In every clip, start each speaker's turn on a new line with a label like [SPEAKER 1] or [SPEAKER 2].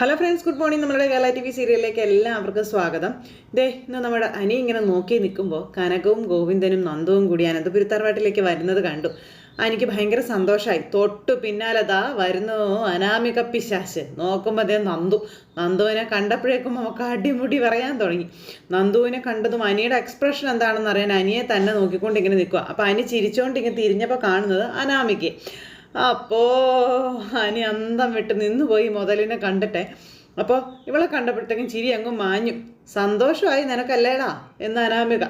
[SPEAKER 1] Hello friends good morning നമ്മുടെ Kerala T V സീരിയലിലേക്ക് എല്ലാവർക്കും സ്വാഗതം. ദേ ഇന്ന് നമ്മുടെ അനി ഇങ്ങനെ നോക്കി നിൽക്കുമ്പോൾ കനകവും ഗോവിന്ദനും നന്ദവും കൂടി അനന്തപുരത്തറവാട്ടിലേക്ക് വരുന്നത് കണ്ടു. എനിക്ക് ഭയങ്കര സന്തോഷമായി തൊട്ടു പിന്നാലെ ദാ വരുന്നു അനാമിക പിശാശ് നോക്കുമ്പോൾ അതേ നന്ദു. നന്ദുവിനെ കണ്ടപ്പോഴേക്കും നമുക്ക് അടിമുടി പറയാൻ തുടങ്ങി. നന്ദുവിനെ കണ്ടതും അനിയുടെ എക്സ്പ്രഷൻ എന്താണെന്ന് അറിയാൻ അനിയെ തന്നെ നോക്കിക്കൊണ്ട് ഇങ്ങനെ നിൽക്കുക അപ്പോൾ അനി ചിരിച്ചുകൊണ്ട് ഇങ്ങനെ തിരിഞ്ഞപ്പോൾ കാണുന്നത് അനാമികയെ. അപ്പോ അനി അന്തം വിട്ട് നിന്നുപോയി മുതലിനെ കണ്ടിട്ടെ. അപ്പോൾ ഇവളെ കണ്ടപ്പോഴത്തേക്കും ചിരി അങ്ങ് മാഞ്ഞു. സന്തോഷമായി നിനക്കല്ലേടാ എന്ന് അനാമിക.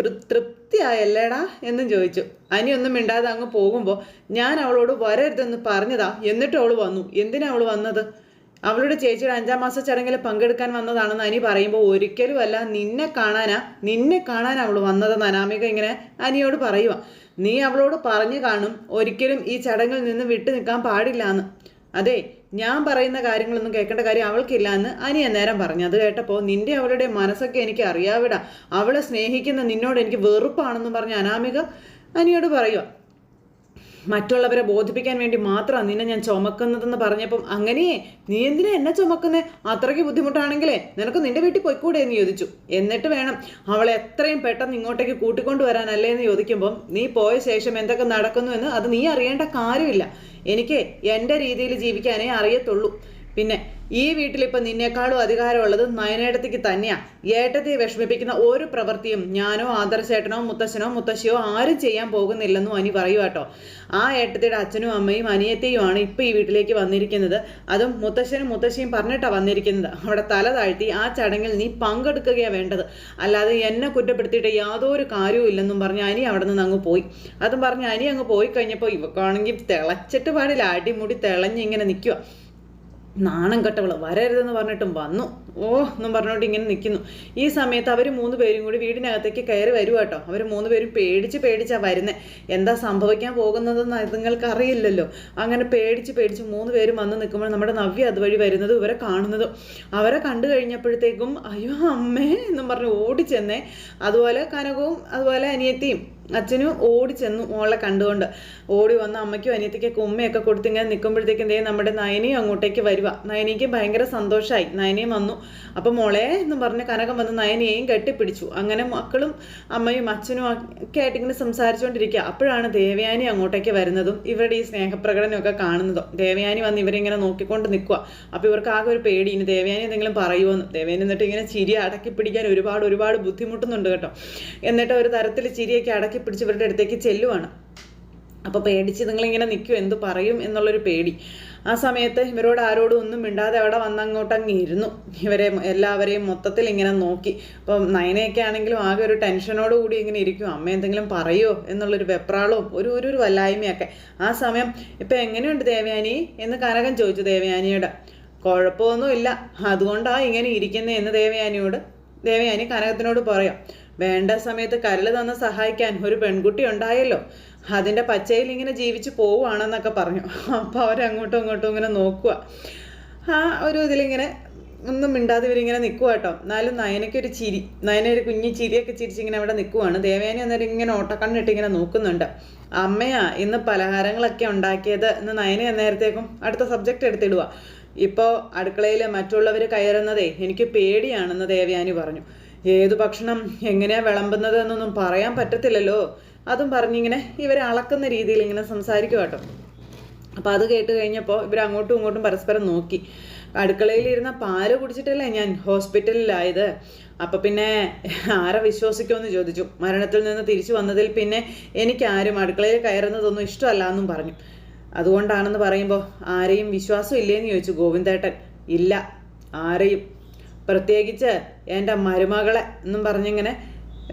[SPEAKER 1] തൃപ്തിയായല്ലേടാ എന്നും ചോദിച്ചു. അനി ഒന്നും മിണ്ടാതെ അങ്ങ് പോകുമ്പോൾ ഞാൻ അവളോട് വരരുതെന്ന് പറഞ്ഞതാ. എന്നിട്ട് അവൾ വന്നു. എന്തിനാ അവൾ വന്നത്? അവളുടെ ചേച്ചിയുടെ അഞ്ചാം മാസ ചടങ്ങിൽ പങ്കെടുക്കാൻ വന്നതാണെന്ന് അനി പറയുമ്പോൾ ഒരിക്കലും അല്ല നിന്നെ കാണാനാ നിന്നെ കാണാൻ അവൾ വന്നതെന്ന് അനാമിക ഇങ്ങനെ അനിയോട് പറയുക നീ അവളോട് പറഞ്ഞു കാണും ഒരിക്കലും ഈ ചടങ്ങിൽ നിന്ന് വിട്ടു നിൽക്കാൻ പാടില്ല എന്ന്. അതെ ഞാൻ പറയുന്ന കാര്യങ്ങളൊന്നും കേൾക്കേണ്ട കാര്യം അവൾക്കില്ല എന്ന് അനി അന്നേരം പറഞ്ഞു. അത് കേട്ടപ്പോൾ നിന്റെ അവളുടെ മനസ്സൊക്കെ എനിക്ക് അറിയാവിടാ. അവളെ സ്നേഹിക്കുന്ന നിന്നോട് എനിക്ക് വെറുപ്പാണെന്ന് പറഞ്ഞ് അനാമിക അനിയോട് പറയുക മറ്റുള്ളവരെ ബോധിപ്പിക്കാൻ വേണ്ടി മാത്രമാണ് നിന്നെ ഞാൻ ചുമക്കുന്നതെന്ന് പറഞ്ഞപ്പം അങ്ങനെയേ നീ എന്തിനാ എന്നെ ചുമക്കുന്നേ? അത്രയ്ക്ക് ബുദ്ധിമുട്ടാണെങ്കിലേ നിനക്ക് നിന്റെ വീട്ടിൽ പോയിക്കൂടെ എന്ന് ചോദിച്ചു. എന്നിട്ട് വേണം അവളെ എത്രയും പെട്ടെന്ന് ഇങ്ങോട്ടേക്ക് കൂട്ടിക്കൊണ്ടു വരാനല്ലേ എന്ന് ചോദിക്കുമ്പം നീ പോയ ശേഷം എന്തൊക്കെ നടക്കുന്നു എന്ന് അത് നീ അറിയേണ്ട കാര്യമില്ല. എനിക്ക് എന്റെ രീതിയിൽ ജീവിക്കാനേ അറിയത്തുള്ളൂ. പിന്നെ ഈ വീട്ടിലിപ്പോൾ നിന്നേക്കാളും അധികാരമുള്ളത് നയനേട്ടത്തേക്ക് തന്നെയാ. ഏട്ടത്തെ വിഷമിപ്പിക്കുന്ന ഒരു പ്രവൃത്തിയും ഞാനോ ആദർശേട്ടനോ മുത്തശ്ശനോ മുത്തശ്ശിയോ ആരും ചെയ്യാൻ പോകുന്നില്ലെന്നും അനി പറയുക കേട്ടോ ആ ഏട്ടത്തിയുടെ അച്ഛനും അമ്മയും അനിയത്തെയുമാണ് ഇപ്പോൾ ഈ വീട്ടിലേക്ക് വന്നിരിക്കുന്നത്. അതും മുത്തശ്ശനും മുത്തശ്ശിയും പറഞ്ഞിട്ടാണ് വന്നിരിക്കുന്നത്. അവിടെ തല താഴ്ത്തി ആ ചടങ്ങിൽ നീ പങ്കെടുക്കുകയാണ് വേണ്ടത്. അല്ലാതെ എന്നെ കുറ്റപ്പെടുത്തിയിട്ട് യാതൊരു കാര്യവും ഇല്ലെന്നും പറഞ്ഞ് അനി അവിടെ നിന്ന് അങ്ങ് പോയി. അതും പറഞ്ഞ് അനി അങ്ങ് പോയി കഴിഞ്ഞപ്പോൾ ഇവക്കാണെങ്കിൽ തിളച്ചിട്ട് പാടില്ല. അടിമുടി തിളഞ്ഞ് ഇങ്ങനെ നിൽക്കുക നാണം കെട്ടവൾ വരരുതെന്ന് പറഞ്ഞിട്ടും വന്നു. ഓ എന്നും പറഞ്ഞുകൊണ്ട് ഇങ്ങനെ നിൽക്കുന്നു ഈ സമയത്ത് അവർ മൂന്ന് പേരും കൂടി വീടിനകത്തേക്ക് കയറി വരുക കേട്ടോ അവർ മൂന്ന് പേരും പേടിച്ച് പേടിച്ചാണ് വരുന്നത് എന്താ സംഭവിക്കാൻ പോകുന്നതെന്ന് നിങ്ങൾക്ക് അറിയില്ലല്ലോ അങ്ങനെ പേടിച്ച് പേടിച്ച് മൂന്ന് പേരും വന്ന് നിൽക്കുമ്പോൾ നമ്മുടെ നവ്യ അതുവഴി വരുന്നത് ഇവരെ കാണുന്നതും. അവരെ കണ്ടു കഴിഞ്ഞപ്പോഴത്തേക്കും അയ്യോ അമ്മേ എന്നും പറഞ്ഞ് ഓടിച്ചെന്നേ. അതുപോലെ കനകവും അതുപോലെ അനിയത്തിയും. അച്ഛനും ഓടി ചെന്നു മോളെ കണ്ടുകൊണ്ട്. ഓടി വന്ന് അമ്മയ്ക്കും അനിയത്തിക്കൊക്കെ ഉമ്മയൊക്കെ കൊടുത്ത് ഇങ്ങനെ നിൽക്കുമ്പോഴത്തേക്കും ദേ നമ്മുടെ നയനിയും അങ്ങോട്ടേക്ക് വരുക നയനിക്ക് ഭയങ്കര സന്തോഷമായി നയനയും വന്നു. അപ്പം മോളെ എന്ന് പറഞ്ഞ് കനകം വന്ന് നയനിയെയും കെട്ടിപ്പിടിച്ചു. അങ്ങനെ മക്കളും അമ്മയും അച്ഛനും ഒക്കെ ആയിട്ട് ഇങ്ങനെ സംസാരിച്ചുകൊണ്ടിരിക്കുക അപ്പോഴാണ് ദേവയാനി അങ്ങോട്ടേക്ക് വരുന്നതും ഇവരുടെ ഈ സ്നേഹപ്രകടനമൊക്കെ കാണുന്നതും. ദേവയാനി വന്ന് ഇവരിങ്ങനെ നോക്കിക്കൊണ്ട് നിൽക്കുക അപ്പോൾ ഇവർക്ക് ആകെ ഒരു പേടി. ഇനി ദേവയാനി എന്തെങ്കിലും പറയുമെന്ന് ദേവയാനി എന്നിട്ട് ഇങ്ങനെ ചിരി അടക്കി പിടിക്കാൻ ഒരുപാട് ഒരുപാട് ബുദ്ധിമുട്ടുന്നുണ്ട് കേട്ടോ. എന്നിട്ട് ഒരു തരത്തിൽ ചിരിയൊക്കെ അടക്കി പിടിച്ച് ഇവരുടെ അടുത്തേക്ക് ചെല്ലുവാണ്. അപ്പോൾ പേടിച്ച് നിങ്ങളിങ്ങനെ നിൽക്കും എന്ത് പറയും എന്നുള്ളൊരു പേടി. ആ സമയത്ത് ഇവരോട് ആരോടും ഒന്നും മിണ്ടാതെ അവിടെ വന്നങ്ങോട്ടങ്ങ് ഇരുന്നു ഇവരെ എല്ലാവരെയും മൊത്തത്തിൽ ഇങ്ങനെ നോക്കി. അപ്പം നയനയൊക്കെ ആണെങ്കിലും ആകെ ഒരു ടെൻഷനോട് കൂടി ഇങ്ങനെ ഇരിക്കും. അമ്മ എന്തെങ്കിലും പറയുമോ എന്നുള്ളൊരു വെപ്രാളവും ഒരു ഒരു ഒരു വല്ലായ്മയൊക്കെ. ആ സമയം ഇപ്പം എങ്ങനെയുണ്ട് ദേവയാനി? എന്ന് കനകം ചോദിച്ചു ദേവയാനിയോട്. കുഴപ്പമൊന്നുമില്ല. അതുകൊണ്ടാണ് ഇങ്ങനെ ഇരിക്കുന്നത് എന്ന് ദേവയാനിയോട് ദേവയാനി കനകത്തിനോട് പറയാം. വേണ്ട സമയത്ത് കരൽ തന്ന് സഹായിക്കാൻ ഒരു പെൺകുട്ടി ഉണ്ടായല്ലോ. അതിന്റെ പച്ചയിൽ ഇങ്ങനെ ജീവിച്ച് പോവുകയാണെന്നൊക്കെ പറഞ്ഞു. അപ്പോൾ അവരങ്ങോട്ടും ഇങ്ങോട്ടും ഇങ്ങനെ നോക്കുക. ആ ഒരു ഇതിലിങ്ങനെ ഒന്നും മിണ്ടാതെ ഇവരിങ്ങനെ നിൽക്കുക കേട്ടോ. എന്നാലും നയനയ്ക്കൊരു ചിരി നയന ഒരു കുഞ്ഞി ചിരിയൊക്കെ ചിരിച്ചിങ്ങനെ അവിടെ നിൽക്കുവാണ്. ദേവേനെ അന്നേരം ഇങ്ങനെ ഓട്ടക്കണ്ണിട്ട് ഇങ്ങനെ നോക്കുന്നുണ്ട്. അമ്മയാ ഇന്ന് പലഹാരങ്ങളൊക്കെ ഉണ്ടാക്കിയത്. ഇന്ന് നയന നേരത്തേക്കും അടുത്ത സബ്ജക്റ്റ് എടുത്തിടുക ഇപ്പോൾ അടുക്കളയിൽ മറ്റുള്ളവർ കയറുന്നതേ എനിക്ക് പേടിയാണെന്ന് ദേവയാനി പറഞ്ഞു. ഏതു ഭക്ഷണം എങ്ങനെയാ വിളമ്പുന്നത് എന്നൊന്നും പറയാൻ പറ്റത്തില്ലല്ലോ. അതും പറഞ്ഞിങ്ങനെ ഇവരെ അളക്കുന്ന രീതിയിൽ ഇങ്ങനെ സംസാരിക്കും കേട്ടോ. അപ്പോൾ അത് കേട്ട് കഴിഞ്ഞപ്പോൾ ഇവർ അങ്ങോട്ടും ഇങ്ങോട്ടും പരസ്പരം നോക്കി. അടുക്കളയിലിരുന്ന പാൽ കുടിച്ചിട്ടല്ലേ ഞാൻ ഹോസ്പിറ്റലിലായത്? അപ്പം പിന്നെ ആരെ വിശ്വസിക്കുമെന്ന് ചോദിച്ചു. മരണത്തിൽ നിന്ന് തിരിച്ചു വന്നതിൽ പിന്നെ എനിക്കാരും അടുക്കളയിൽ കയറുന്നതൊന്നും ഇഷ്ടമല്ല എന്നും പറഞ്ഞു. അതുകൊണ്ടാണെന്ന് പറയുമ്പോൾ ആരെയും വിശ്വാസം ഇല്ലേന്ന് ചോദിച്ചു ഗോവിന്ദേട്ടൻ. ഇല്ല ആരെയും. പ്രത്യേകിച്ച് എന്റെ മരുമകളെ എന്നും പറഞ്ഞിങ്ങനെ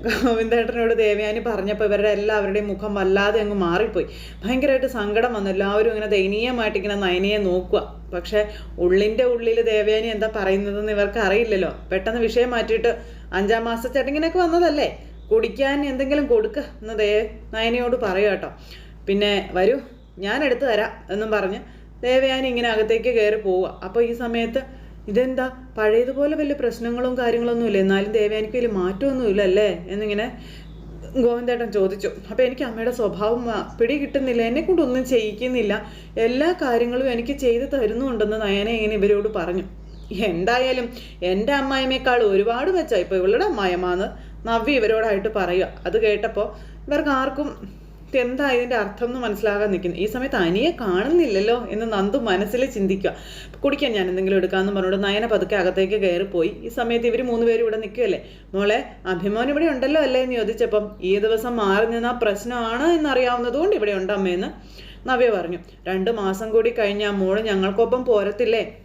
[SPEAKER 1] ഗോവിന്ദേട്ടനോട് ദേവയാനി പറഞ്ഞപ്പോൾ ഇവരുടെ എല്ലാവരുടെയും മുഖം വല്ലാതെ അങ്ങ് മാറിപ്പോയി. ഭയങ്കരമായിട്ട് സങ്കടം വന്നു. എല്ലാവരും ഇങ്ങനെ ദയനീയമായിട്ട് ഇങ്ങനെ നയനിയെ നോക്കുക. പക്ഷേ ഉള്ളിന്റെ ഉള്ളിൽ ദേവയാനി എന്താ പറയുന്നതെന്ന് ഇവർക്ക് അറിയില്ലല്ലോ. പെട്ടെന്ന് വിഷയം മാറ്റിയിട്ട് അഞ്ചാം മാസ ചടങ്ങിനൊക്കെ വന്നതല്ലേ? കുടിക്കാൻ എന്തെങ്കിലും കൊടുക്കുക എന്ന് ദേ നയനയോട് പറയുക കേട്ടോ. പിന്നെ വരൂ ഞാൻ എടുത്തു തരാം എന്നും പറഞ്ഞ് ദേവയാനി ഇങ്ങനെ അകത്തേക്ക് കയറി പോവുക. അപ്പോൾ ഈ സമയത്ത് ഇതെന്താ? പഴയതുപോലെ വലിയ പ്രശ്നങ്ങളും കാര്യങ്ങളൊന്നും ഇല്ല എന്നാലും ദേവയാനിക്ക് വലിയ മാറ്റമൊന്നും ഇല്ല അല്ലേ എന്നിങ്ങനെ ഗോവിന്ദേട്ടൻ ചോദിച്ചു. അപ്പോൾ എനിക്ക് അമ്മയുടെ സ്വഭാവം പിടി കിട്ടുന്നില്ല എന്നെ കൊണ്ടൊന്നും ചെയ്യിക്കുന്നില്ല. എല്ലാ കാര്യങ്ങളും എനിക്ക് ചെയ്തു തരുന്നുണ്ടെന്ന് നയന ഇങ്ങനെ ഇവരോട് പറഞ്ഞു. എന്തായാലും എന്റെ അമ്മായിമേക്കാൾ ഒരുപാട് വെച്ചാൽ ഇപ്പോൾ ഇവളുടെ അമ്മായിമാന്ന് നവ്യ ഇവരോടായിട്ട് പറയുക. അത് കേട്ടപ്പോൾ ഇവർക്ക് ആർക്കും എന്താ ഇതിന്റെ അർത്ഥം എന്ന് മനസ്സിലാകാൻ നിൽക്കുന്നു. ഈ സമയത്ത് അനിയെ കാണുന്നില്ലല്ലോ എന്ന് നന്ദു മനസ്സിൽ ചിന്തിക്കുക. കുടിക്കാൻ ഞാൻ എന്തെങ്കിലും എടുക്കാമെന്ന് പറഞ്ഞുകൊണ്ട് നയന പതുക്കെ അകത്തേക്ക് കയറിപ്പോയി. ഈ സമയത്ത് ഇവർ മൂന്ന് പേരും ഇവിടെ നിൽക്കുകയല്ലേ? മോളെ അഭിമാനം ഇവിടെ ഉണ്ടല്ലോ അല്ലേ എന്ന് ചോദിച്ചപ്പം ഈ ദിവസം മാറി നിന്ന പ്രശ്നമാണ് എന്നറിയാവുന്നതുകൊണ്ട് ഇവിടെ ഉണ്ട് നവ്യ പറഞ്ഞു. രണ്ട് മാസം കൂടി കഴിഞ്ഞാൽ മോൾ ഞങ്ങൾക്കൊപ്പം പോരത്തില്ലേ?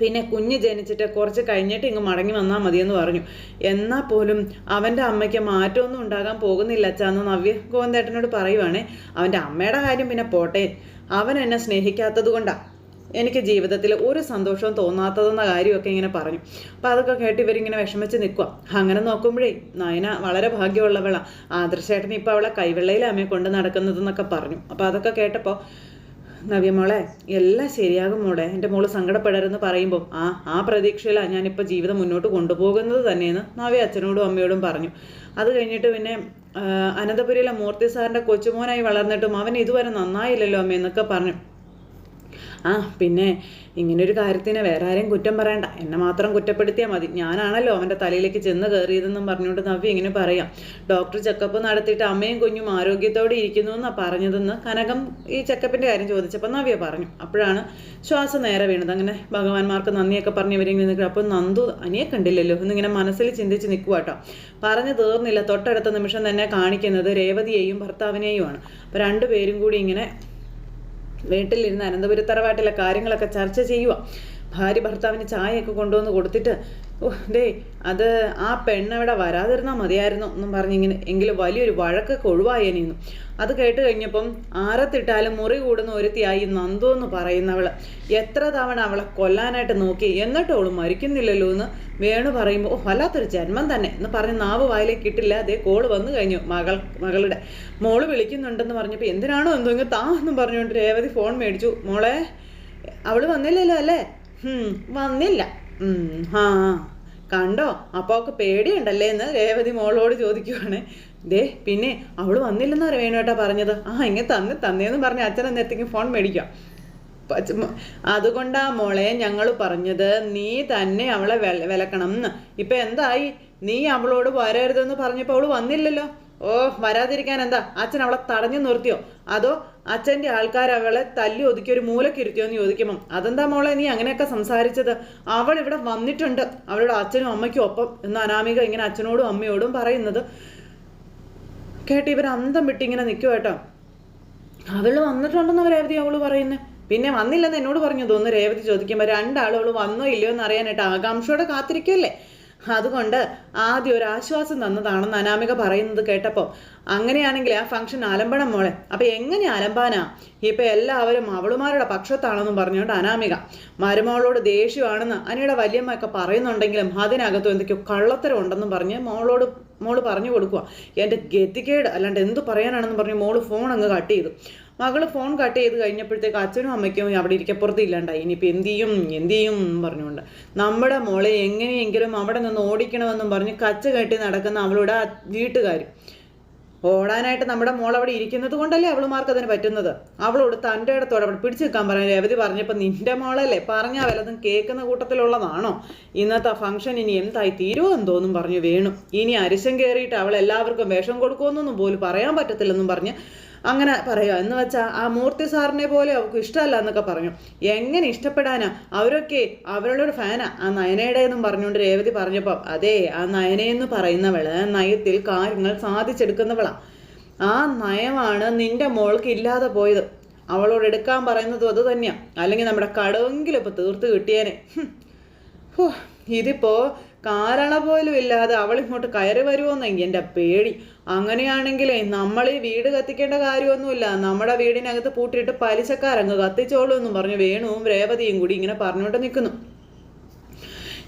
[SPEAKER 1] പിന്നെ കുഞ്ഞ് ജനിച്ചിട്ട് കുറച്ച് കഴിഞ്ഞിട്ട് ഇങ്ങ് മടങ്ങി വന്നാൽ മതിയെന്ന് പറഞ്ഞു. എന്നാൽ പോലും അവന്റെ അമ്മയ്ക്ക് മാറ്റമൊന്നും ഉണ്ടാകാൻ പോകുന്നില്ല അച്ഛാന്ന് നവ്യ ഗോവിന്ദേട്ടനോട് പറയുവാണേ. അവന്റെ അമ്മയുടെ കാര്യം പിന്നെ പോട്ടെ. അവൻ എന്നെ സ്നേഹിക്കാത്തത് കൊണ്ടാണ് എനിക്ക് ജീവിതത്തിൽ ഒരു സന്തോഷവും തോന്നാത്തതെന്ന കാര്യമൊക്കെ ഇങ്ങനെ പറഞ്ഞു. അപ്പോൾ അതൊക്കെ കേട്ട് ഇവരിങ്ങനെ വിഷമിച്ച് നിൽക്കുക അങ്ങനെ നോക്കുമ്പോഴേ നയന വളരെ ഭാഗ്യമുള്ളവളാണ് ആദർശേട്ടൻ ഇപ്പോൾ അവളെ അമ്മയെ കൊണ്ട് നടക്കുന്നതെന്നൊക്കെ പറഞ്ഞു. അപ്പോൾ അതൊക്കെ കേട്ടപ്പോൾ നവ്യമോളെ എല്ലാം ശരിയാകും മോളെ. എന്റെ മോൾ സങ്കടപ്പെടരുന്ന് പറയുമ്പോൾ ആ ആ പ്രതീക്ഷയിലാണ് ഞാനിപ്പോൾ ജീവിതം മുന്നോട്ട് കൊണ്ടുപോകുന്നത് തന്നെയെന്ന് നവ്യ അച്ഛനോടും അമ്മയോടും പറഞ്ഞു. അത് കഴിഞ്ഞിട്ട് പിന്നെ അനന്തപുരിയിലെ മൂർത്തി സാറിന്റെ കൊച്ചുമോനായി വളർന്നിട്ടും അവൻ ഇതുവരെ നന്നായില്ലല്ലോ അമ്മ എന്നൊക്കെ പറഞ്ഞു. ആ പിന്നെ ഇങ്ങനൊരു കാര്യത്തിന് വേറെ ആരെയും കുറ്റം പറയണ്ട. എന്നെ മാത്രം കുറ്റപ്പെടുത്തിയാൽ മതി. ഞാനാണല്ലോ അവന്റെ തലയിലേക്ക് ചെന്ന് കയറിയതെന്നും പറഞ്ഞുകൊണ്ട് നവ്യ ഇങ്ങനെ പറയാം. ഡോക്ടർ ചെക്കപ്പ് നടത്തിയിട്ട് അമ്മയും കുഞ്ഞും ആരോഗ്യത്തോടെ ഇരിക്കുന്നു എന്നാണ് പറഞ്ഞതെന്ന് കനകം ഈ ചെക്കപ്പിന്റെ കാര്യം ചോദിച്ചപ്പോൾ നവ്യ പറഞ്ഞു. അപ്പോഴാണ് ശ്വാസം നേരെ വീണത്. അങ്ങനെ ഭഗവാന്മാർക്ക് നന്ദിയൊക്കെ പറഞ്ഞ് ഇവരിങ്ങനെ നിൽക്കുക. അപ്പോൾ നന്ദു അനിയെ കണ്ടില്ലല്ലോ. എന്നിങ്ങനെ മനസ്സിൽ ചിന്തിച്ച് നിൽക്കുക കേട്ടോ പറഞ്ഞു തീർന്നില്ല. തൊട്ടടുത്ത നിമിഷം തന്നെ കാണിക്കുന്നത് രേവതിയെയും ഭർത്താവിനെയുമാണ്. അപ്പോൾ രണ്ടുപേരും കൂടി ഇങ്ങനെ വീട്ടിലിരുന്ന് അനന്തപുരത്തറവാട്ടിലെ കാര്യങ്ങളൊക്കെ ചർച്ച ചെയ്യുക ഭാര്യ ഭർത്താവിന് ചായയൊക്കെ കൊണ്ടുവന്ന് കൊടുത്തിട്ട് ഓ ദേ അത് ആ പെണ്ണവിടെ വരാതിരുന്നാൽ മതിയായിരുന്നു എന്നും പറഞ്ഞിങ്ങനെ എങ്കിലും വലിയൊരു വഴക്കൊക്കെ ഒഴിവായേനെന്നു. അത് കേട്ട് കഴിഞ്ഞപ്പം ആരത്തിട്ടാലും മുറി കൂടുന്ന ഒരുത്തിയായി നന്ദു എന്ന് പറയുന്നവൾ എത്ര തവണ അവളെ കൊല്ലാനായിട്ട് നോക്കി എന്നിട്ടും അവൾ മരിക്കുന്നില്ലല്ലോ എന്ന് വേണു പറയുമ്പോൾ ഓ വല്ലാത്തൊരു ജന്മം തന്നെ എന്ന് പറഞ്ഞ് നാവ് വായിലേക്ക് ഇട്ടില്ല. അതേ കോൾ വന്നു കഴിഞ്ഞു മകൾ മകളുടെ. മോൾ വിളിക്കുന്നുണ്ടെന്ന് പറഞ്ഞപ്പോൾ എന്തിനാണോ എന്തോ ഇങ്ങ് താ എന്നും പറഞ്ഞുകൊണ്ട് രേവതി ഫോൺ മേടിച്ചു. മോളെ അവൾ വന്നില്ലല്ലോ അല്ലേ? വന്നില്ല. ആ. കണ്ടോ? അപ്പോൾ അവൾക്ക് പേടിയുണ്ടല്ലേ എന്ന് രേവതി മോളോട് ചോദിക്കുവാണ്. ദേ പിന്നെ അവൾ വന്നില്ലെന്ന് വന്നില്ലെന്നാ വേണുവേട്ടാ പറഞ്ഞത്. ആ ഇങ്ങനെ തന്ന് തന്നേന്ന് പറഞ്ഞ് അച്ഛൻ അന്നേരത്തേക്കും ഫോൺ മേടിക്കാം. അതുകൊണ്ടാ മോളെ ഞങ്ങൾ പറഞ്ഞത് നീ തന്നെ അവളെ വെല വിലക്കണം എന്ന്. ഇപ്പൊ എന്തായി? നീ അവളോട് വരരുതെന്ന് പറഞ്ഞപ്പോൾ അവൾ വന്നില്ലല്ലോ? ഓ വരാതിരിക്കാൻ എന്താ? അച്ഛൻ അവളെ തടഞ്ഞു നിർത്തിയോ? അതോ അച്ഛന്റെ ആൾക്കാർ അവളെ തല്ലി ഒതുക്കി ഒരു മൂലക്കിരുത്തിയോ എന്ന് ചോദിക്കുമ്പം അതെന്താ മോളെ നീ അങ്ങനെയൊക്കെ സംസാരിച്ചത്? അവൾ ഇവിടെ വന്നിട്ടുണ്ട്. അവളുടെ അച്ഛനും അമ്മയ്ക്കും ഒപ്പം. എന്ന് അനാമിക ഇങ്ങനെ അച്ഛനോടും അമ്മയോടും പറയുന്നത് കേട്ട് ഇവർ അന്തം വിട്ടിങ്ങനെ നിൽക്കുക കേട്ടോ. അവൾ വന്നിട്ടുണ്ടെന്ന് രേവതി അവൾ പറയുന്നത് പിന്നെ വന്നില്ലെന്ന് എന്നോട് പറഞ്ഞു. തോന്നുന്നു രേവതി ചോദിക്കുമ്പോൾ രണ്ടാളും അവൾ വന്നോ ഇല്ലയോ എന്ന് അറിയാനായിട്ട് ആകാംക്ഷയോടെ കാത്തിരിക്കല്ലേ അതുകൊണ്ട് ആദ്യം ഒരു ആശ്വാസം തന്നതാണെന്ന് അനാമിക പറയുന്നത് കേട്ടപ്പോൾ അങ്ങനെയാണെങ്കിൽ ആ ഫംഗ്ഷൻ അലമ്പണം മോളെ. അപ്പൊ എങ്ങനെ അലമ്പാനാ ഇപ്പൊ എല്ലാവരും അവളുമാരുടെ പക്ഷത്താണെന്നും പറഞ്ഞുകൊണ്ട് അനാമിക മരുമോളോട് ദേഷ്യമാണെന്ന് അനിയുടെ വല്യമ്മയൊക്കെ പറയുന്നുണ്ടെങ്കിലും അതിനകത്തും എന്തൊക്കെയോ കള്ളത്തരം ഉണ്ടെന്നും പറഞ്ഞ് മോളോട് മോൾ പറഞ്ഞു കൊടുക്കുക എന്റെ ഗതികേട് അല്ലാണ്ട് എന്ത് പറയാനാണെന്ന് പറഞ്ഞ് മോൾ ഫോൺ അങ്ങ് കട്ട് ചെയ്തു. മകൾ ഫോൺ കട്ട് ചെയ്ത് കഴിഞ്ഞപ്പോഴത്തേക്ക് അച്ഛനും അമ്മയ്ക്കും അവിടെ ഇരിക്കപ്പുറത്ത് ഇല്ലാണ്ടായി. ഇനിയിപ്പോൾ എന്ത് ചെയ്യും? എന്ത് ചെയ്യും പറഞ്ഞുകൊണ്ട്. നമ്മുടെ മോളെ എങ്ങനെയെങ്കിലും അവിടെ നിന്ന് ഓടിക്കണമെന്നും പറഞ്ഞ് കച്ച കെട്ടി നടക്കുന്ന അവളുടെ വീട്ടുകാർ ഓടാനായിട്ട് നമ്മുടെ മോൾ അവിടെ ഇരിക്കുന്നത് കൊണ്ടല്ലേ അവളുമാർക്ക് അതിന് പറ്റുന്നത്? അവളോട് തന്റെ ഇടത്തോടെ അവിടെ പിടിച്ചു നിൽക്കാൻ പറഞ്ഞു രവതി പറഞ്ഞപ്പോൾ നിന്റെ മോളല്ലേ? പറഞ്ഞാൽ വല്ലതും കേൾക്കുന്ന കൂട്ടത്തിലുള്ളതാണോ? ഇന്നത്തെ ഫംഗ്ഷൻ ഇനി എന്തായി തീരുമോ എന്തോന്നും പറഞ്ഞു വേണു. ഇനി അരിശം കയറിയിട്ട് അവൾ എല്ലാവർക്കും വേഷം കൊടുക്കുമെന്നൊന്നും പോലും പറയാൻ പറ്റത്തില്ലെന്നും പറഞ്ഞ് അങ്ങനെ പറയുക. എന്ന് വെച്ചാൽ ആ മൂർത്തി സാറിനെ പോലെ അവർക്ക് ഇഷ്ടമല്ല എന്നൊക്കെ പറഞ്ഞു. എങ്ങനെ ഇഷ്ടപ്പെടാനാ? അവരൊക്കെ അവരുടെ ഫാനാ ആ. നയനയുടെ എന്നും പറഞ്ഞുകൊണ്ട് രേവതി പറഞ്ഞപ്പോൾ അതെ ആ നയനയെന്ന് പറയുന്നവൾ നയത്തിൽ കാര്യങ്ങൾ സാധിച്ചെടുക്കുന്നവളാ. ആ നയമാണ് നിന്റെ മോൾക്ക് ഇല്ലാതെ പോയത്. അവളോട് എടുക്കാൻ പറയുന്നതും അത് തന്നെയാ. അല്ലെങ്കിൽ നമ്മുടെ കടവെങ്കിലും ഇപ്പൊ തീർത്ത് കിട്ടിയേനെ. ഹും. കാരണ പോലും ഇല്ലാതെ അവൾ ഇങ്ങോട്ട് കയറി വരുമോന്ന് എന്റെ പേടി. അങ്ങനെയാണെങ്കിലേ നമ്മൾ ഈ വീട് കത്തിക്കേണ്ട കാര്യമൊന്നുമില്ല. നമ്മുടെ വീടിനകത്ത് പൂട്ടിയിട്ട് പലിശക്കാരങ്ങ് കത്തിച്ചോളൂ എന്നും പറഞ്ഞു വേണുവും രേവതിയും കൂടി ഇങ്ങനെ പറഞ്ഞുകൊണ്ട് നിൽക്കുന്നു.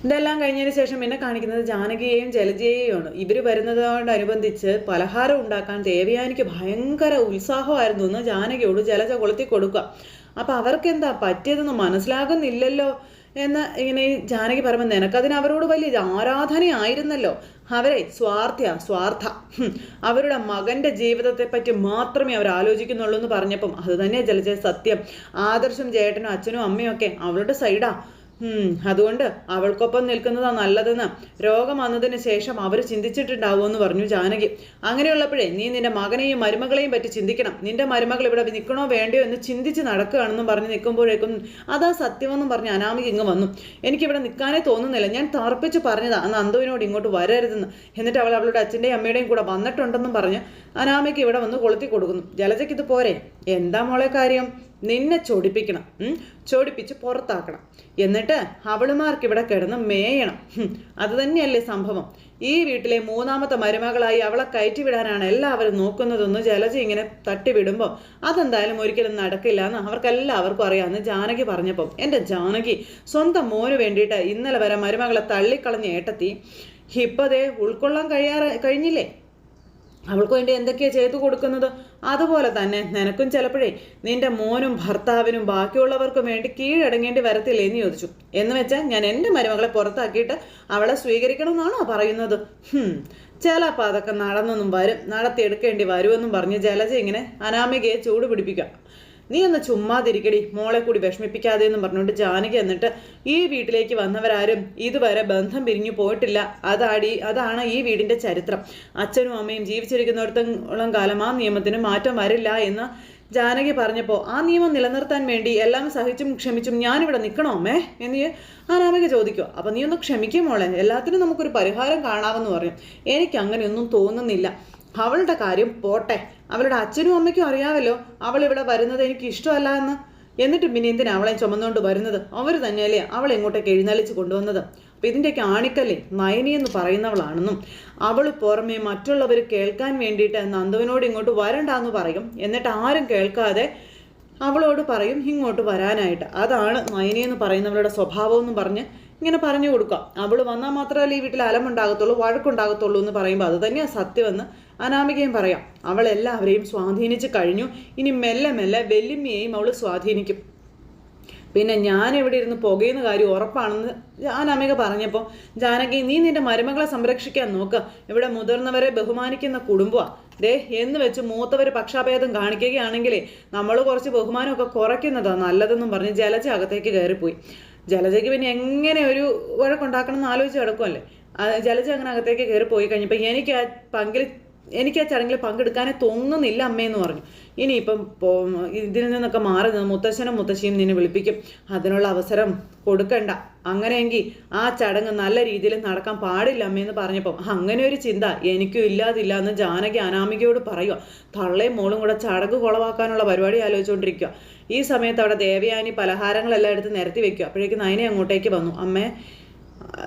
[SPEAKER 1] ഇതെല്ലാം കഴിഞ്ഞതിന് ശേഷം എന്നെ കാണിക്കുന്നത് ജാനകിയെയും ജലജയെയുമാണ് ഇവർ വരുന്നതോടനുബന്ധിച്ച് പലഹാരം ഉണ്ടാക്കാൻ ദേവയാനിക്ക് ഭയങ്കര ഉത്സാഹമായിരുന്നു എന്ന് ജാനകിയോട് ജലജ കൊളുത്തി കൊടുക്കുക. അപ്പം അവർക്ക് എന്താ പറ്റിയതെന്ന് മനസ്സിലാകുന്നില്ലല്ലോ എന്ന് ഇങ്ങനെ ഈ ജാനകി പറയുമ്പോൾ നിനക്കതിന് അവരോട് വലിയ ആരാധനയായിരുന്നല്ലോ. അവരെ സ്വാർത്ഥ സ്വാർത്ഥ. അവരുടെ മകന്റെ ജീവിതത്തെ പറ്റി മാത്രമേ അവർ ആലോചിക്കുന്നുള്ളൂ എന്ന് പറഞ്ഞപ്പം അത് തന്നെ ജലജ സത്യം. ആദർശം ചേട്ടനും അച്ഛനും അമ്മയും ഒക്കെ അവളുടെ സൈഡാ അതുകൊണ്ട് അവൾക്കൊപ്പം നിൽക്കുന്നതാ നല്ലതെന്ന് രോഗം വന്നതിന് ശേഷം അവർ ചിന്തിച്ചിട്ടുണ്ടാവുമെന്ന് പറഞ്ഞു ജാനകി. അങ്ങനെയുള്ളപ്പോഴേ നീ നിന്റെ മകനെയും മരുമകളെയും പറ്റി ചിന്തിക്കണം. നിന്റെ മരുമകൾ ഇവിടെ നിൽക്കണോ വേണ്ടയോ എന്ന് ചിന്തിച്ച് നടക്കുകയാണെന്നും പറഞ്ഞ് നിൽക്കുമ്പോഴേക്കും അതാ സത്യമെന്നും പറഞ്ഞ് അനാമിക ഇങ്ങ് വന്നു. എനിക്കിവിടെ നിൽക്കാനേ തോന്നുന്നില്ല. ഞാൻ തർപ്പിച്ച് പറഞ്ഞതാ. അന്ന് അന്തുവിനോട് ഇങ്ങോട്ട് വരരുതെന്ന്. എന്നിട്ട് അവൾ അവളുടെ അച്ഛന്റെയും അമ്മയുടെയും കൂടെ വന്നിട്ടുണ്ടെന്നും പറഞ്ഞ് അനാമിക ഇവിടെ വന്ന് കൊളുത്തി കൊടുക്കുന്നു. ജലജയ്ക്ക് ഇത് പോരെ? എന്താ മോളെ കാര്യം? നിന്നെ ചൊടിപ്പിക്കണം. ചൊടിപ്പിച്ച് പുറത്താക്കണം. എന്നിട്ട് അവളുമാർക്ക് ഇവിടെ കിടന്ന് മേയണം. അത് തന്നെയല്ലേ സംഭവം. ഈ വീട്ടിലെ മൂന്നാമത്തെ മരുമകളായി അവളെ കയറ്റി വിടാനാണ് എല്ലാവരും നോക്കുന്നതെന്ന് ജലജ ഇങ്ങനെ തട്ടിവിടുമ്പോൾ അതെന്തായാലും ഒരിക്കലും നടക്കില്ല എന്ന് അവർക്കെല്ലാവർക്കും അറിയാമെന്ന് ജാനകി പറഞ്ഞപ്പം എന്റെ ജാനകി സ്വന്തം മോന് വേണ്ടിയിട്ട് ഇന്നലെ വരെ മരുമകളെ തള്ളിക്കളഞ്ഞ് ഏട്ടത്തി ഇപ്പതേ ഉൾക്കൊള്ളാൻ കഴിയാറ കഴിഞ്ഞില്ലേ? അവൾക്ക് വേണ്ടി എന്തൊക്കെയാ ചെയ്തു കൊടുക്കുന്നത്? അതുപോലെ തന്നെ നിനക്കും ചിലപ്പോഴേ നിന്റെ മോനും ഭർത്താവിനും ബാക്കിയുള്ളവർക്കും വേണ്ടി കീഴടങ്ങേണ്ടി വരത്തില്ലേ എന്ന് ചോദിച്ചു. എന്ന് വെച്ചാൽ ഞാൻ എന്റെ മരുമകളെ പുറത്താക്കിയിട്ട് അവളെ സ്വീകരിക്കണം എന്നാണോ പറയുന്നത് ചിലപ്പോൾ അതൊക്കെ നടന്നൊന്നും വരും. നടത്തിയെടുക്കേണ്ടി വരുമെന്നും പറഞ്ഞ് ജലജ ഇങ്ങനെ അനാമികയെ ചൂട് പിടിപ്പിക്കുക നീ ഒന്ന് ചുമ്മാതിരിക്കടി. മോളെ കൂടി വിഷമിപ്പിക്കാതെ എന്ന് പറഞ്ഞുകൊണ്ട് ജാനകി എന്നിട്ട് ഈ വീട്ടിലേക്ക് വന്നവരാരും ഇതുവരെ ബന്ധം പിരിഞ്ഞു പോയിട്ടില്ല. അതാടി അതാണ് ഈ വീടിന്റെ ചരിത്രം. അച്ഛനും അമ്മയും ജീവിച്ചിരിക്കുന്നിടത്തോളം കാലം ആ നിയമത്തിന് മാറ്റം വരില്ല എന്ന് ജാനകി പറഞ്ഞപ്പോൾ ആ നിയമം നിലനിർത്താൻ വേണ്ടി എല്ലാം സഹിച്ചും ക്ഷമിച്ചും ഞാനിവിടെ നിൽക്കണോ അമ്മേ? എന്ന് അനാമിക ചോദിക്കോ അപ്പം നീ ഒന്ന് ക്ഷമിക്കും മോളെ. എല്ലാത്തിനും നമുക്കൊരു പരിഹാരം കാണാമെന്ന് പറയും. എനിക്ക് അങ്ങനെയൊന്നും തോന്നുന്നില്ല. അവളുടെ കാര്യം പോട്ടെ. അവളുടെ അച്ഛനും അമ്മയ്ക്കും അറിയാമല്ലോ. അവൾ ഇവിടെ വരുന്നത് എനിക്ക് ഇഷ്ടമല്ല എന്ന്. എന്നിട്ടും പിന്നെ എന്തിനാ അവളെ ചുമന്നുകൊണ്ട് വരുന്നത്? അവർ തന്നെയല്ലേ അവളെ ഇങ്ങോട്ടേക്ക് എഴുന്നള്ളിച്ച് കൊണ്ടുവന്നത്? അപ്പം ഇതിന്റെയൊക്കെ ആണിക്കല്ലേ നയനി എന്ന് പറയുന്നവളാണെന്നും. അവൾ പുറമെ മറ്റുള്ളവർ കേൾക്കാൻ വേണ്ടിയിട്ട് നന്ദവനോട് ഇങ്ങോട്ട് വരണ്ടാന്ന് പറയും. എന്നിട്ട് ആരും കേൾക്കാതെ അവളോട് പറയും ഇങ്ങോട്ട് വരാനായിട്ട്. അതാണ് നയനി എന്ന് പറയുന്നവളുടെ സ്വഭാവം എന്ന് പറഞ്ഞ് ഇങ്ങനെ പറഞ്ഞു കൊടുക്കാം. അവൾ വന്നാൽ മാത്രമല്ല ഈ വീട്ടിൽ അലമുണ്ടാകത്തുള്ളൂ വഴക്കുണ്ടാകത്തുള്ളൂ എന്ന് പറയുമ്പോൾ അത് തന്നെയാണ് സത്യമെന്ന് അനാമികയും പറയാം. അവൾ എല്ലാവരെയും സ്വാധീനിച്ച് കഴിഞ്ഞു. ഇനി മെല്ലെ മെല്ലെ വെല്ലുമ്മയെയും അവൾ സ്വാധീനിക്കും. പിന്നെ ഞാൻ ഇവിടെ ഇരുന്ന് പുകയുന്ന കാര്യം ഉറപ്പാണെന്ന് അനാമിക പറഞ്ഞപ്പോൾ ജാനകി നീ നിന്റെ മരുമകളെ സംരക്ഷിക്കാൻ നോക്ക്. ഇവിടെ മുതിർന്നവരെ ബഹുമാനിക്കുന്ന കുടുംബമാണ് ദേ എന്ന് വെച്ച് മൂത്തവർ പക്ഷാഭേദം കാണിക്കുകയാണെങ്കിലേ നമ്മൾ കുറച്ച് ബഹുമാനമൊക്കെ കുറയ്ക്കുന്നതാണ് നല്ലതെന്നും പറഞ്ഞ് ജലജ അകത്തേക്ക് കയറിപ്പോയി. ജലജയ്ക്ക് പിന്നെ എങ്ങനെ ഒരു വഴക്കുണ്ടാക്കണം എന്ന് ആലോചിച്ച് കിടക്കുമല്ലേ ജലജ അങ്ങനെ അകത്തേക്ക് കയറി പോയി കഴിഞ്ഞപ്പോൾ എനിക്ക് ആ പങ്കിൽ എനിക്ക് ആ ചടങ്ങിൽ പങ്കെടുക്കാനേ തോന്നുന്നില്ല അമ്മയെന്ന് പറഞ്ഞു. ഇനിയിപ്പം ഇതിൽ നിന്നൊക്കെ മാറി നിന്ന് മുത്തശ്ശനും മുത്തശ്ശിയും നിന്നെ വിളിപ്പിക്കും. അതിനുള്ള അവസരം കൊടുക്കണ്ട. അങ്ങനെയെങ്കിൽ ആ ചടങ്ങ് നല്ല രീതിയിൽ നടക്കാൻ പാടില്ല അമ്മയെന്ന് പറഞ്ഞപ്പം അങ്ങനെ ഒരു ചിന്ത എനിക്കും ഇല്ലാതില്ല എന്ന് ജാനകി അനാമികയോട് പറയുക തള്ളയും മോളും കൂടെ ചടങ്ങ് കുളവാക്കാനുള്ള പരിപാടി ആലോചിച്ചുകൊണ്ടിരിക്കുക ഈ സമയത്ത് അവിടെ ദേവയാനി പലഹാരങ്ങളെല്ലാം എടുത്ത് നിരത്തി വെക്കും അപ്പോഴേക്കും നയനെ അങ്ങോട്ടേക്ക് വന്നു. അമ്മേ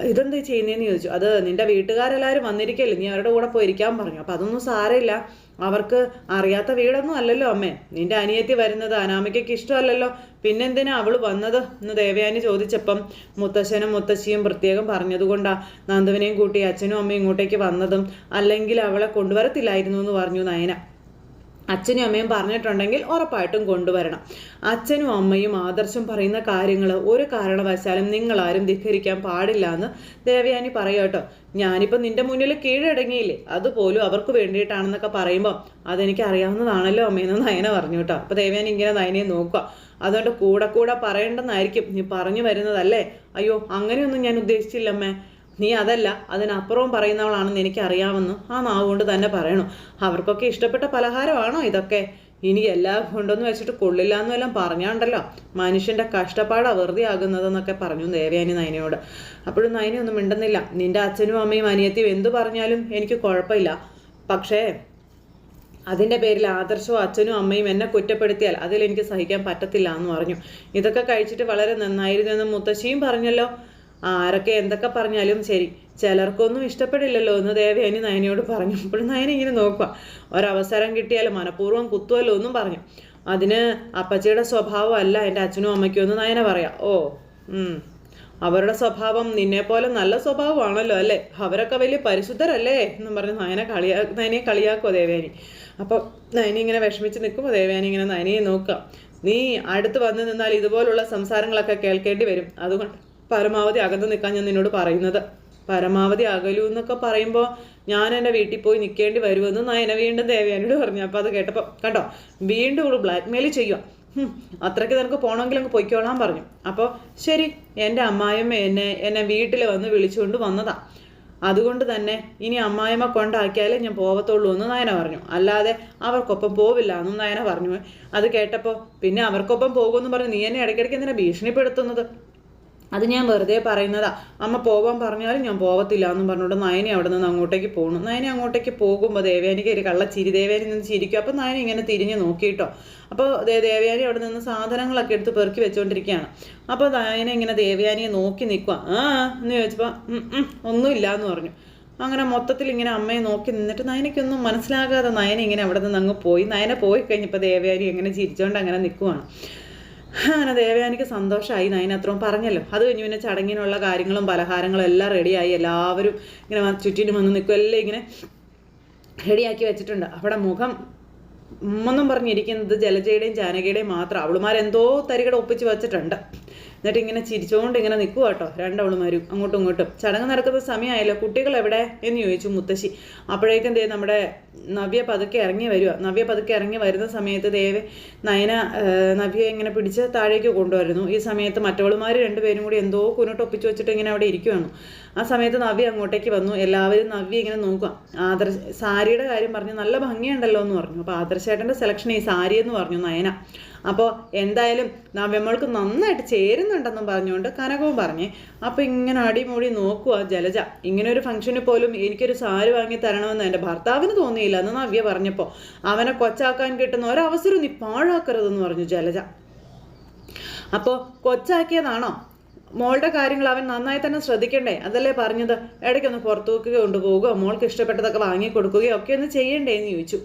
[SPEAKER 1] ഇതെന്ത് ചെയ്യുന്നതെന്ന് ചോദിച്ചു. അത് നിന്റെ വീട്ടുകാരെല്ലാവരും വന്നിരിക്കല്ലേ? നീ അവരുടെ കൂടെ പോയിരിക്കാൻ പറഞ്ഞു. അപ്പം അതൊന്നും സാരമില്ല. അവർക്ക് അറിയാത്ത വീടൊന്നും അല്ലല്ലോ അമ്മേ. നിന്റെ അനിയത്തി വരുന്നത് അനാമികയ്ക്ക് ഇഷ്ടമല്ലല്ലോ. പിന്നെന്തിനാ അവൾ വന്നത്? എന്ന് ദേവയാനി ചോദിച്ചപ്പം മുത്തശ്ശനും മുത്തശ്ശിയും പ്രത്യേകം പറഞ്ഞതുകൊണ്ടാ നന്ദുവിനെയും കൂട്ടി അച്ഛനും അമ്മയും ഇങ്ങോട്ടേക്ക് വന്നതും. അല്ലെങ്കിൽ അവളെ കൊണ്ടുവരത്തില്ലായിരുന്നു എന്ന് പറഞ്ഞു നയന. അച്ഛനും അമ്മയും പറഞ്ഞിട്ടുണ്ടെങ്കിൽ ഉറപ്പായിട്ടും കൊണ്ടുവരണം. അച്ഛനും അമ്മയും ആദർശം പറയുന്ന കാര്യങ്ങൾ ഒരു കാരണവശാലും നിങ്ങളാരും ധിക്കരിക്കാൻ പാടില്ല എന്ന് ദേവയാനി പറയട്ടോ ഞാനിപ്പോൾ നിന്റെ മുന്നിൽ കീഴടങ്ങിയില്ലേ? അതുപോലും അവർക്ക് വേണ്ടിയിട്ടാണെന്നൊക്കെ പറയുമ്പോൾ അതെനിക്ക് അറിയാവുന്നതാണല്ലോ അമ്മയെന്ന് നയന പറഞ്ഞു കേട്ടോ. അപ്പോൾ ദേവയാനി ഇങ്ങനെ നയനയെ നോക്കുക. അതുകൊണ്ട് കൂടെ കൂടെ പറയേണ്ടെന്നായിരിക്കും. നീ പറഞ്ഞു വരുന്നതല്ലേ? അയ്യോ അങ്ങനെയൊന്നും ഞാൻ ഉദ്ദേശിച്ചില്ലമ്മേ. നീ അതല്ല അതിനപ്പുറവും പറയുന്നവളാണെന്ന് എനിക്ക് അറിയാമെന്ന് ആ നാവ് കൊണ്ട് തന്നെ പറയണു. അവർക്കൊക്കെ ഇഷ്ടപ്പെട്ട പലഹാരമാണോ ഇതൊക്കെ? ഇനി എല്ലാം കൊണ്ടൊന്നും വെച്ചിട്ട് കൊള്ളില്ല എന്നും എല്ലാം പറഞ്ഞാണ്ടല്ലോ. മനുഷ്യന്റെ കഷ്ടപ്പാടാ വെറുതെ പറഞ്ഞു ദേവയാനി നയനയോട്. അപ്പോഴും നയനി ഒന്നും മിണ്ടുന്നില്ല. നിന്റെ അച്ഛനും അമ്മയും അനിയത്തിയും എന്തു പറഞ്ഞാലും എനിക്ക് കുഴപ്പമില്ല. പക്ഷേ അതിന്റെ പേരിൽ ആദർശവും അച്ഛനും അമ്മയും എന്നെ കുറ്റപ്പെടുത്തിയാൽ അതിൽ എനിക്ക് സഹിക്കാൻ പറ്റത്തില്ല എന്ന് പറഞ്ഞു. ഇതൊക്കെ കഴിച്ചിട്ട് വളരെ നന്നായിരുന്നു എന്ന് മുത്തശ്ശിയും പറഞ്ഞല്ലോ. ആരൊക്കെ എന്തൊക്കെ പറഞ്ഞാലും ശരി. ചിലർക്കൊന്നും ഇഷ്ടപ്പെടില്ലല്ലോ എന്ന് ദേവയാനി നയനയോട് പറഞ്ഞു. അപ്പോൾ നയന ഇങ്ങനെ നോക്കുക ഒരവസരം കിട്ടിയാൽ മനഃപൂർവം കുത്തുമല്ലോ എന്നും പറഞ്ഞു. അതിന് അപ്പച്ചയുടെ സ്വഭാവം അല്ല എന്റെ അച്ഛനും അമ്മയ്ക്കും എന്ന് നയന പറയാം. ഓ അവരുടെ സ്വഭാവം നിന്നെ പോലെ നല്ല സ്വഭാവമാണല്ലോ അല്ലേ? അവരൊക്കെ വലിയ പരിശുദ്ധരല്ലേ? എന്നും പറഞ്ഞ് നയന കളിയാ നയനെ കളിയാക്കുമോ ദേവയാനി അപ്പോൾ നയനി ഇങ്ങനെ വിഷമിച്ച് നിൽക്കുമോ ദേവയാനി ഇങ്ങനെ നയനയെ നോക്കുക. നീ അടുത്ത് വന്ന് നിന്നാൽ ഇതുപോലുള്ള സംസാരങ്ങളൊക്കെ കേൾക്കേണ്ടി വരും. അതുകൊണ്ട് പരമാവധി അകന്ന് നിൽക്കാൻ ഞാൻ നിന്നോട് പറയുന്നത്. പരമാവധി അകലൂ എന്നൊക്കെ പറയുമ്പോൾ ഞാൻ എന്റെ വീട്ടിൽ പോയി നിൽക്കേണ്ടി വരുമെന്ന് നയന വീണ്ടും ദേവയാനോട് പറഞ്ഞു. അപ്പോൾ അത് കേട്ടപ്പോൾ കണ്ടോ? വീണ്ടും ഇവിടെ ബ്ലാക്ക് മെയിൽ ചെയ്യുക അത്രയ്ക്ക് നിനക്ക് പോകണമെങ്കിൽ അങ്ങ് പൊയ്ക്കോളാൻ പറഞ്ഞു. അപ്പോൾ ശരി എന്റെ അമ്മായിയമ്മ എന്നെ എന്നെ വീട്ടിൽ വന്ന് വിളിച്ചുകൊണ്ട് വന്നതാ. അതുകൊണ്ട് തന്നെ ഇനി അമ്മായിമ്മ കൊണ്ടാക്കിയാലേ ഞാൻ പോവത്തുള്ളൂ എന്ന് നയന പറഞ്ഞു. അല്ലാതെ അവർക്കൊപ്പം പോവില്ല എന്നും നയന പറഞ്ഞു. അത് കേട്ടപ്പോൾ പിന്നെ അവർക്കൊപ്പം പോകുമെന്ന് പറഞ്ഞു നീ എന്നെ ഇടയ്ക്കിടയ്ക്ക് എന്തിനാ ഭീഷണിപ്പെടുത്തുന്നത്? അത് ഞാൻ വെറുതെ പറയുന്നതാ. അമ്മ പോവാൻ പറഞ്ഞാലും ഞാൻ പോവത്തില്ല എന്നും പറഞ്ഞുകൊണ്ട് നയനി അവിടെ നിന്ന് അങ്ങോട്ടേക്ക് പോകണു നയനി അങ്ങോട്ടേക്ക് പോകുമ്പോൾ ദേവയാനിക്ക് ഒരു കള്ള ചിരി ദേവയാനി നിന്ന് ചിരിക്കും. അപ്പോൾ നയനി ഇങ്ങനെ തിരിഞ്ഞ് നോക്കിയിട്ടോ. അപ്പോൾ ദേവയാനി അവിടെ നിന്ന് സാധനങ്ങളൊക്കെ എടുത്ത് പെറുക്കി വെച്ചുകൊണ്ടിരിക്കുകയാണ് അപ്പോൾ നയന ഇങ്ങനെ ദേവയാനിയെ നോക്കി നിൽക്കുക ആ എന്ന് ചോദിച്ചപ്പോൾ "ഉം, ഉം, ഒന്നുമില്ല എന്ന് പറഞ്ഞു. അങ്ങനെ മൊത്തത്തിൽ ഇങ്ങനെ അമ്മയെ നോക്കി നിന്നിട്ട് നയനയ്ക്കൊന്നും മനസ്സിലാകാതെ നയന ഇങ്ങനെ അവിടെ നിന്ന് അങ്ങ് പോയി. നയന പോയി കഴിഞ്ഞപ്പോൾ ദേവയാനി ഇങ്ങനെ ചിരിച്ചുകൊണ്ട് അങ്ങനെ നിൽക്കുവാണ് അങ്ങനെ ദേവയാനിക്ക് സന്തോഷമായി നയനത്രയും പറഞ്ഞല്ലോ. അത് കഴിഞ്ഞ് പിന്നെ ചടങ്ങിനുള്ള കാര്യങ്ങളും പലഹാരങ്ങളും എല്ലാം റെഡിയായി. എല്ലാവരും ഇങ്ങനെ ചുറ്റിനും വന്ന് നിൽക്കും. എല്ലാം ഇങ്ങനെ റെഡിയാക്കി വെച്ചിട്ടുണ്ട്. അവിടെ മുഖം ഉമ്മെന്നും പറഞ്ഞിരിക്കുന്നത് ജലജയുടെയും ജാനകിയുടെയും മാത്രം. അവളുമാരെന്തോ തരികട ഒപ്പിച്ച് വെച്ചിട്ടുണ്ട്. എന്നിട്ട് ഇങ്ങനെ ചിരിച്ചുകൊണ്ട് ഇങ്ങനെ നിൽക്കുക കേട്ടോ. രണ്ടവളുമാരും അങ്ങോട്ടും ഇങ്ങോട്ടും. ചടങ്ങ് നടക്കുന്ന സമയമായല്ലോ കുട്ടികൾ എവിടെ എന്ന് ചോദിച്ചു മുത്തശ്ശി. അപ്പോഴേക്കും ദേ നമ്മുടെ നവ്യ പതുക്കെ ഇറങ്ങി വരിക നവ്യ പതുക്കെ ഇറങ്ങി വരുന്ന സമയത്ത് ദേവ നയന നവ്യ ഇങ്ങനെ പിടിച്ച് താഴേക്ക് കൊണ്ടുവരുന്നു. ഈ സമയത്ത് മറ്റവളുമാർ രണ്ടുപേരും കൂടി എന്തോ കുനോട്ട് ഒപ്പിച്ച് വെച്ചിട്ട് ഇങ്ങനെ അവിടെ ഇരിക്കുവാണ്. ആ സമയത്ത് നവ്യ അങ്ങോട്ടേക്ക് വന്നു. എല്ലാവരും നവ്യ ഇങ്ങനെ നോക്കുക. ആദർശ് സാരിയുടെ കാര്യം പറഞ്ഞു നല്ല ഭംഗിയുണ്ടല്ലോ എന്ന് പറഞ്ഞു. അപ്പോൾ ആദർശേട്ടന്റെ സെലക്ഷൻ ഈ സാരി എന്ന് പറഞ്ഞു നയന. അപ്പോൾ എന്തായാലും നവ്യമോൾക്ക് നന്നായിട്ട് ചേരുന്നുണ്ടെന്നും പറഞ്ഞുകൊണ്ട് കനകവും പറഞ്ഞ് അപ്പോൾ ഇങ്ങനെ അടിമൂടി നോക്കുക ജലജ. ഇങ്ങനെ ഒരു ഫംഗ്ഷന് പോലും എനിക്കൊരു സാരി വാങ്ങി തരണമെന്ന് എന്റെ ഭർത്താവിന് തോന്നിയില്ല എന്ന് നവ്യ പറഞ്ഞപ്പോൾ അവനെ കൊച്ചാക്കാൻ കിട്ടുന്ന ഒരവസരം നീ പാഴാക്കരുതെന്ന് പറഞ്ഞു ജലജ. അപ്പോൾ കൊച്ചാക്കിയതാണോ? മോളുടെ കാര്യങ്ങൾ അവൻ നന്നായി തന്നെ ശ്രദ്ധിക്കണ്ടേ? അതല്ലേ പറഞ്ഞത്? ഇടയ്ക്കൊന്ന് പുറത്തേക്ക് കൊണ്ടുപോകുകയോ മോൾക്ക് ഇഷ്ടപ്പെട്ടതൊക്കെ വാങ്ങി കൊടുക്കുകയോ ഒക്കെ ഒന്ന് ചെയ്യണ്ടേ എന്ന് ചോദിച്ചു.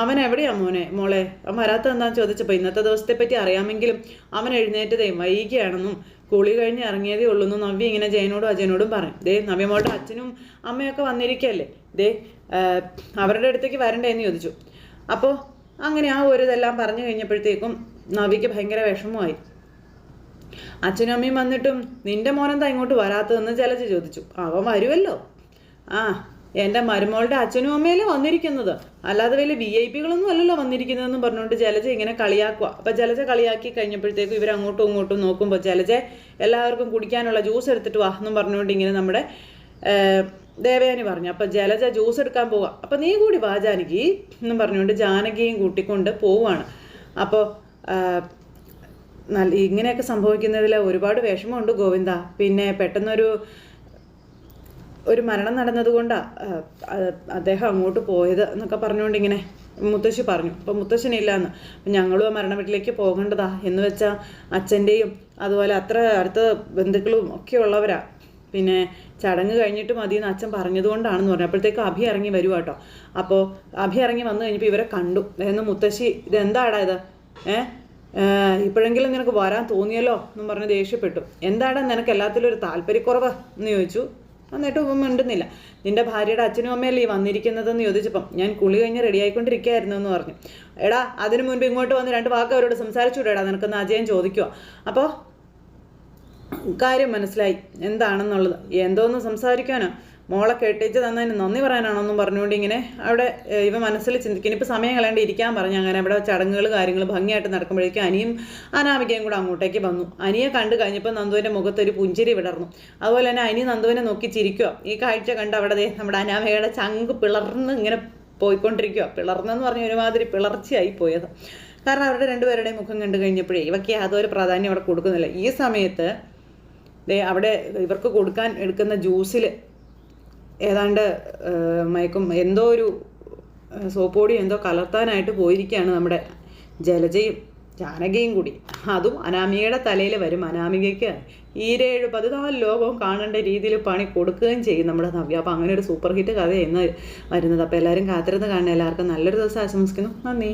[SPEAKER 1] അവൻ എവിടെയാ മോനെ? മോളെ അവൻ വരാത്ത എന്താന്ന് ചോദിച്ചപ്പോൾ ഇന്നത്തെ ദിവസത്തെ പറ്റി അറിയാമെങ്കിലും അവൻ എഴുന്നേറ്റതേ വൈകിയാണെന്നും കുളി കഴിഞ്ഞ് ഇറങ്ങിയതേ ഉള്ളൂ എന്ന് നവ്യ ഇങ്ങനെ ജയനോടും അജയനോടും പറയും ദേ നവ്യ മോളുടെ അച്ഛനും അമ്മയൊക്കെ വന്നിരിക്കല്ലേ ദേ അവരുടെ അടുത്തേക്ക് വരണ്ടേ എന്ന് ചോദിച്ചു. അപ്പോൾ അങ്ങനെ ആ ഒരു ഇതെല്ലാം പറഞ്ഞു കഴിഞ്ഞപ്പോഴത്തേക്കും നവിക്ക് ഭയങ്കര വിഷമമായി. അച്ഛനും അമ്മയും വന്നിട്ടും നിന്റെ മോനെന്താ ഇങ്ങോട്ട് വരാത്തതെന്ന് ജലജ ചോദിച്ചു. അവൻ വരുമല്ലോ ആ എന്റെ മരുമോളുടെ അച്ഛനും അമ്മയല്ലേ വന്നിരിക്കുന്നത്. അല്ലാതെ വലിയ വി ഐ പികളൊന്നും അല്ലല്ലോ വന്നിരിക്കുന്നതെന്ന് പറഞ്ഞുകൊണ്ട് ജലജ ഇങ്ങനെ കളിയാക്കുക അപ്പം ജലജ കളിയാക്കി കഴിഞ്ഞപ്പോഴത്തേക്കും ഇവർ അങ്ങോട്ടും ഇങ്ങോട്ടും നോക്കുമ്പോൾ ജലജ എല്ലാവർക്കും കുടിക്കാനുള്ള ജ്യൂസ് എടുത്തിട്ട് വാ എന്നും പറഞ്ഞുകൊണ്ട് ഇങ്ങനെ നമ്മുടെ ദേവയാനി പറഞ്ഞു. അപ്പം ജലജ ജ്യൂസ് എടുക്കാൻ പോവുക അപ്പം നീ കൂടി വാ ജാനകി എന്നും പറഞ്ഞുകൊണ്ട് ജാനകിയും കൂട്ടിക്കൊണ്ട് പോവുകയാണ് അപ്പോൾ നല്ല ഇങ്ങനെയൊക്കെ സംഭവിക്കുന്നതിൽ ഒരുപാട് വിഷമമുണ്ട് ഗോവിന്ദ. പിന്നെ പെട്ടെന്നൊരു ഒരു മരണം നടന്നതുകൊണ്ടാണ് അദ്ദേഹം അങ്ങോട്ട് പോയത് എന്നൊക്കെ പറഞ്ഞുകൊണ്ട് ഇങ്ങനെ മുത്തശ്ശി പറഞ്ഞു. അപ്പം മുത്തശ്ശനില്ലാന്ന്. അപ്പം ഞങ്ങളും ആ മരണ വീട്ടിലേക്ക് പോകേണ്ടതാ. എന്ന് വെച്ചാൽ അച്ഛന്റെയും അതുപോലെ അത്ര അടുത്ത ബന്ധുക്കളും ഒക്കെ ഉള്ളവരാ. പിന്നെ ചടങ്ങ് കഴിഞ്ഞിട്ട് മതി എന്ന് അച്ഛൻ പറഞ്ഞതുകൊണ്ടാണെന്ന് പറഞ്ഞു. അപ്പോഴത്തേക്ക് അഭി ഇറങ്ങി വരുവാ കേട്ടോ അപ്പോൾ അഭി ഇറങ്ങി വന്നു കഴിഞ്ഞപ്പോൾ ഇവരെ കണ്ടു. എന്ന് മുത്തശ്ശി ഇതെന്താടാ ഇത്? ഏഹ് ഇപ്പോഴെങ്കിലും നിനക്ക് വരാൻ തോന്നിയല്ലോ എന്നും പറഞ്ഞ് ദേഷ്യപ്പെട്ടു. എന്താടാ നിനക്ക് എല്ലാത്തിലും ഒരു താല്പര്യക്കുറവ്? എന്ന് ചോദിച്ചു. എന്നിട്ട് ഇവൻ മിണ്ടുന്നില്ല. നിന്റെ ഭാര്യയുടെ അച്ഛനും അമ്മയല്ലേ ഈ വന്നിരിക്കുന്നതെന്ന് ചോദിച്ചപ്പം ഞാൻ കുളി കഴിഞ്ഞ് റെഡി ആയിക്കൊണ്ടിരിക്കുകയായിരുന്നു എന്ന് പറഞ്ഞു. എടാ അതിനു മുൻപ് ഇങ്ങോട്ട് വന്ന് രണ്ട് വാക്ക് അവരോട് സംസാരിച്ചുകൂടെടാ നിനക്കൊന്ന് അജയൻ ചോദിക്കുക അപ്പോൾ കാര്യം മനസ്സിലായി. എന്താണെന്നുള്ളത്? എന്തോന്ന് സംസാരിക്കാനോ? മോളെ കെട്ടിച്ച് തന്നതിന് നന്ദി പറയാനാണെന്നും പറഞ്ഞുകൊണ്ട് ഇങ്ങനെ അവിടെ ഇവ മനസ്സിൽ ചിന്തിക്കും. ഇനിയിപ്പോൾ സമയം കളയാണ്ട് ഇരിക്കാൻ പറഞ്ഞു. അങ്ങനെ അവിടെ ചടങ്ങുകൾ കാര്യങ്ങൾ ഭംഗിയായിട്ട് നടക്കുമ്പോഴേക്കും അനിയും അനാമികയും കൂടെ അങ്ങോട്ടേക്ക് വന്നു. അനിയെ കണ്ടു കഴിഞ്ഞപ്പോൾ നന്ദുവിന്റെ മുഖത്ത് ഒരു പുഞ്ചിരി വിടർന്നു. അതുപോലെ തന്നെ അനി നന്ദുവിനെ നോക്കി ചിരിക്കുക ഈ കാഴ്ച കണ്ട് അവിടെ നമ്മുടെ അനാമികയുടെ ചങ്ക് പിളർന്ന് ഇങ്ങനെ പോയിക്കൊണ്ടിരിക്കുക പിളർന്നെന്ന് പറഞ്ഞ ഒരുമാതിരി പിളർച്ചയായി പോയത്. കാരണം അവരുടെ രണ്ടുപേരുടെയും മുഖം കണ്ടു കഴിഞ്ഞപ്പോഴേ ഇവയ്ക്ക് യാതൊരു പ്രാധാന്യം അവിടെ കൊടുക്കുന്നില്ല. ഈ സമയത്ത് അവിടെ ഇവർക്ക് കൊടുക്കാൻ എടുക്കുന്ന ജ്യൂസിൽ ഏതാണ്ട് മയക്കും എന്തോ ഒരു സോപ്പോടിയും എന്തോ കലർത്താനായിട്ട് പോയിരിക്കുകയാണ് നമ്മുടെ ജലജയും ജാനകിയും കൂടി. അതും അനാമികയുടെ തലയിൽ വരും. അനാമികയ്ക്ക് ഈരേഴ് പതിനാല് ലോകവും കാണേണ്ട രീതിയിൽ പണി കൊടുക്കുകയും ചെയ്യും നമ്മുടെ നവ്യ. അപ്പോൾ അങ്ങനെ ഒരു സൂപ്പർ ഹിറ്റ് കഥ എന്ന് വരുന്നത്. അപ്പോൾ എല്ലാവരും കാത്തിരുന്ന് കാണുന്ന എല്ലാവർക്കും നല്ലൊരു ദിവസം ആശംസിക്കുന്നു. നന്ദി.